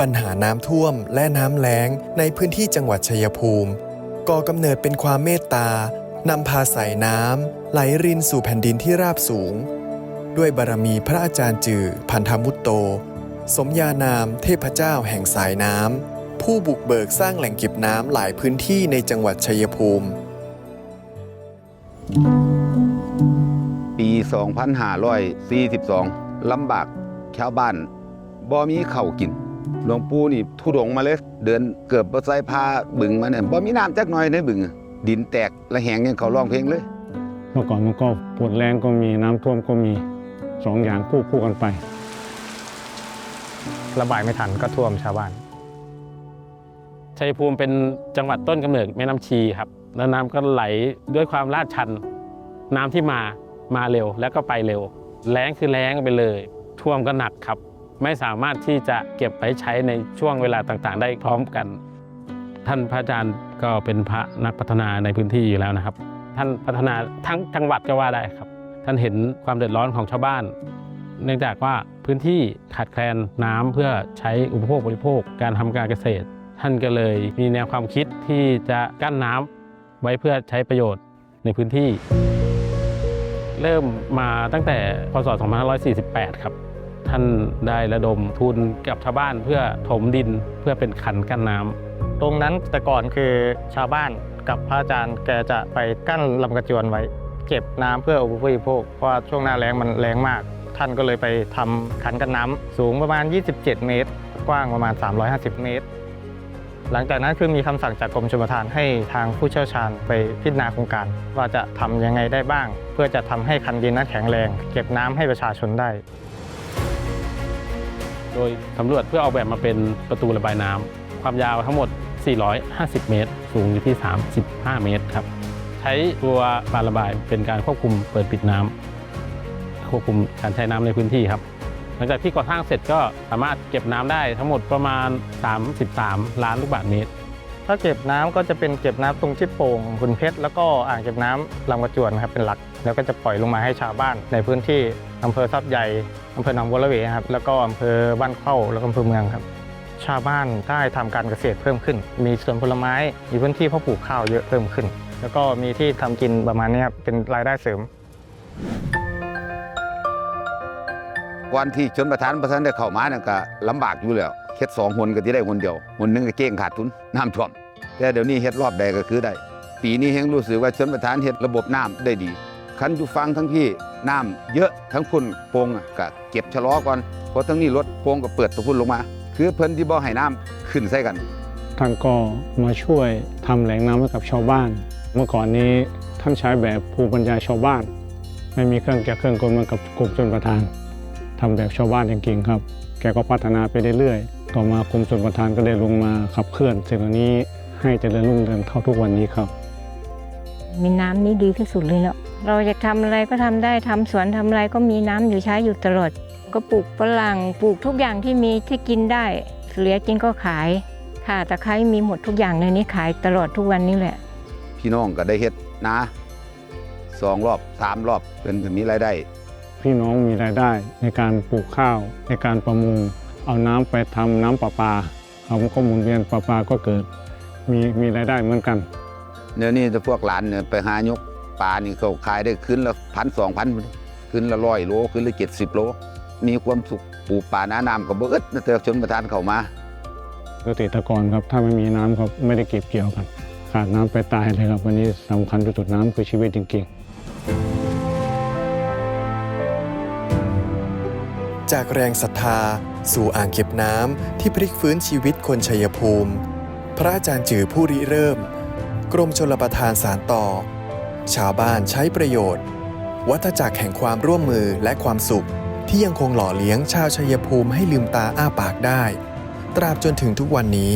ปัญหาน้ำท่วมและน้ำแล้งในพื้นที่จังหวัดชัยภูมิก่อกำเนิดเป็นความเมตตานำพาสายน้ำไหลรินสู่แผ่นดินที่ราบสูง ด้วยบารมีพระอาจารย์จือพันธมุตโต สมญานามเทพเจ้าแห่งสายน้ำผู้บุกเบิกสร้างแหล่งเก็บน้ำหลายพื้นที่ในจังหวัดชัยภูมิ ปี 2542ลำบากชาวบ้านบ่มีเข้ากิน หลวงปู่นี่ทุดงมาเลย เดินเกือบบ่ใส่ผ้าบึงมาเนี่ยบ่มีน้ำจักหน่อยในบึง ดินแตกและแหงยังเขาร้องเพลงเลย เมื่อก่อนมันก็ปวดแรงก็มีน้ำท่วมก็มีสองอย่างคู่คู่กันไป ระบายไม่ทันก็ท่วมชาวบ้านชัยภูมิเป็นจังหวัดต้นกำเนิดแม่น้ำชีครับ แล้วน้ำก็ไหลด้วยความลาดชัน น้ำที่มามาเร็วแล้วก็ไปเร็ว แล้งคือแล้งไปเลย ท่วมก็หนักครับ ไม่สามารถที่จะเก็บไว้ใช้ในช่วงเวลาต่างๆ ได้พร้อมกัน ท่านพระอาจารย์ก็เป็นพระนักพัฒนาในพื้นที่อยู่แล้วนะครับ ท่านพัฒนาทั้งจังหวัดก็ว่าได้ครับ ท่านเห็นความเดือดร้อนของชาวบ้าน เนื่องจากว่าพื้นที่ขาดแคลนน้ำเพื่อใช้อุปโภคบริโภคการทำการเกษตร ท่านก็เลยมีแนวความคิดที่จะกั้นน้ำไว้เพื่อใช้ประโยชน์ในพื้นที่ เริ่มมาตั้งแต่พศ 2548 ครับ ท่านได้ระดมทุนกับชาวบ้านเพื่อถมดินเพื่อเป็นขันกั้นน้ำตรงนั้นแต่ก่อนคือชาวบ้านกับพระอาจารย์แกจะไปกั้นลำกระจวนไว้ เก็บน้ำเพื่ออุปโภคเพราะช่วงหน้าแล้งมันแรงมาก ท่านก็เลยไปทำขันกั้นน้ำสูงประมาณ 27 เมตร กว้างประมาณ 350 เมตร หลังจากนั้นคือมีคำสั่งจากกรมชลประทานให้ทางผู้เชี่ยวชาญไปพิจารณาโครงการ ว่าจะทำยังไงได้บ้าง เพื่อจะทำให้คันดินนั้นแข็งแรง เก็บน้ำให้ประชาชนได้ โดยสำรวจเพื่อออกแบบมาเป็นประตูระบายน้ำความยาวทั้งหมด 450 เมตร สูงอยู่ที่ 35 เมตรครับ ใช้ตัวบานระบายเป็นการควบคุมเปิดปิดน้ำควบคุมการใช้น้ำในพื้นที่ครับหลังจากที่ก่อสร้างเสร็จก็สามารถเก็บน้ำได้ทั้งหมดประมาณ 33 ล้านลูกบาศก์เมตร ถ้าเก็บน้ำก็จะเป็นเก็บน้ำตรงที่โป่งขุนเพชรแล้วก็อ่างเก็บน้ำลำกระจวนนะครับเป็นหลัก แล้วก็จะปล่อยลงมาให้ชาวบ้านในพื้นที่อำเภอทรัพย์ใหญ่อำเภอหนองบัวระเวครับแล้วก็อำเภอบ้านเข้าแล้วก็อำเภอเมืองครับ ชาวบ้านได้ทำการเกษตรเพิ่มขึ้น มีสวนผลไม้มีพื้นที่เพาะปลูกข้าวเยอะเพิ่มขึ้น แล้วก็มีที่ทำกินประมาณนี้ครับเป็นรายได้เสริมวันที่ชนประธานประธานได้เข้ามาเนี่ยก็ลำบากอยู่แล้ว เฮ็ดสองคนก็สิได้คนเดียวคนหนึงก็เก้งขาดทุนน้ำท่วม แต่เดี๋ยวนี้เฮ็ดรอบใดก็คือได้ ปีนี้เฮงรู้สึกว่าชนประธานเฮ็ดระบบน้ำได้ดีคันอยู่ฟังทั้งพี่น้ำเยอะทั้งพุ่นโป่งก็เก็บชะลอก่อนเพราะทั้งนี้รถโป่งก็เปิดตัวพุ่นลงมา คือเพิ่นที่บ่ให้น้ำขึ้นใส่กันท่านก็มาช่วยทำแหล่งน้ำให้กับชาวบ้าน เมื่อก่อนนี้ท่านใช้แบบภูมิปัญญาชาวบ้าน ไม่มีเครื่องแกะเครื่องกลเหมือนกับกรมชนประทานทำแบบชาวบ้านจริงๆครับ แกก็พัฒนาไปเรื่อยๆ ต่อมากรมชนประทานก็ได้ลงมาขับเคลื่อนสิ่งเหล่านี้ให้เจริญรุ่งเรืองเท่าทุกวันนี้ครับ มีน้ำนี่ดีที่สุดเลยเนาะเราจะทำอะไรก็ทำได้ทำสวนทำอะไรก็มีน้ำอยู่ใช้อยู่ตลอด ก็ปลูกฝรั่งปลูกทุกอย่างที่มีที่กินได้เหลือกินก็ขายค่ะตะไคร้มีหมดทุกอย่างในนี้ขายตลอดทุกวันนี้แหละ พี่น้องก็ได้เฮ็ดนาสองรอบสามรอบเพิ่นก็มีรายได้ พี่น้องมีรายได้ในการปลูกข้าวในการประมง เอาน้ำไปทำน้ำประปาเอาก็หมุนเวียนประปาก็เกิด มีมีรายได้เหมือนกัน เดี๋ยวนี้ถ้าพวกหลานเนี่ยไปหายกปลานี่เขาขายได้คืนละพันสองพันคืนละร้อยโลคืนละเจ็ดสิบโล มีความสุขปลูกป่าหน้าน้ำก็บ่อึดนะแต่ชนประทานเข้ามาเกษตรกรครับถ้าไม่มีน้ำครับไม่ได้เก็บเกี่ยวกัน ขาดน้ำไปตายเลยครับ วันนี้สำคัญที่สุดน้ำคือชีวิตจริงๆ จากแรงศรัทธา สู่อ่างเก็บน้ำที่พลิกฟื้นชีวิตคนชัยภูมิ พระอาจารย์จือผู้ริเริ่ม กรมชลประทานสารต่อ ชาวบ้านใช้ประโยชน์ วัฏจักรแห่งความร่วมมือและความสุข ที่ยังคงหล่อเลี้ยงชาวชัยภูมิให้ลืมตาอ้าปากได้ ตราบจนถึงทุกวันนี้